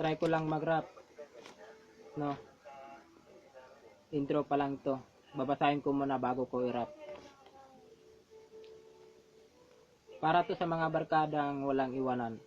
try ko lang mag-rap. No. Intro pa lang to. Babasahin ko muna bago ko i-rap. Para to sa mga barkadang walang iwanan.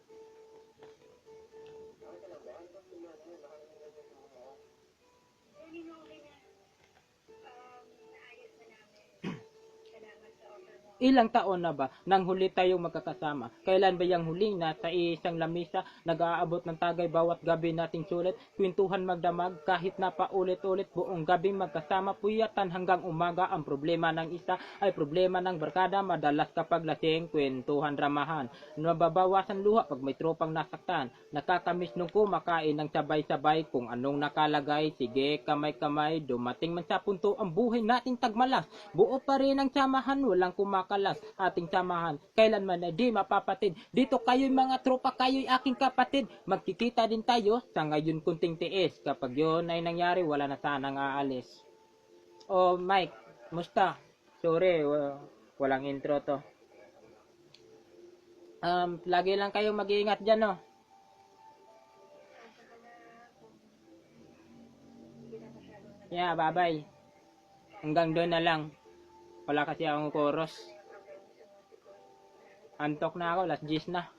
Ilang taon na ba nang huli tayong magkakasama? Kailan ba yung huling nasa isang lamisa, nag-aabot ng tagay bawat gabi nating sulit, kwentuhan magdamag kahit na paulit-ulit buong gabi magkasama, puyatan hanggang umaga. Ang problema ng isa ay problema ng barkada, madalas kapag lasing, kwentuhan ramahan. Nababawasan luha pag may tropang nasaktan. Nakakamiss nung kumakain ng sabay-sabay kung anong nakalagay. Sige, kamay-kamay, dumating man sa punto ang buhay nating tagmalas. Buo pa rin ang samahan, walang kumakalas. Ating samahan, kailanman ay di mapapatid. Dito kayo'y mga tropa, kayo'y aking kapatid. Magkikita din tayo sa ngayon kunting tiis. Kapag yun ay nangyari, wala na sanang aalis. Oh, Mike, musta? Sorry, wa- walang intro to. Um, lagi lang kayo mag-iingat dyan, no? Yeah, bye-bye. Hanggang doon na lang. Wala kasi akong chorus. Antok na ako, last gis na.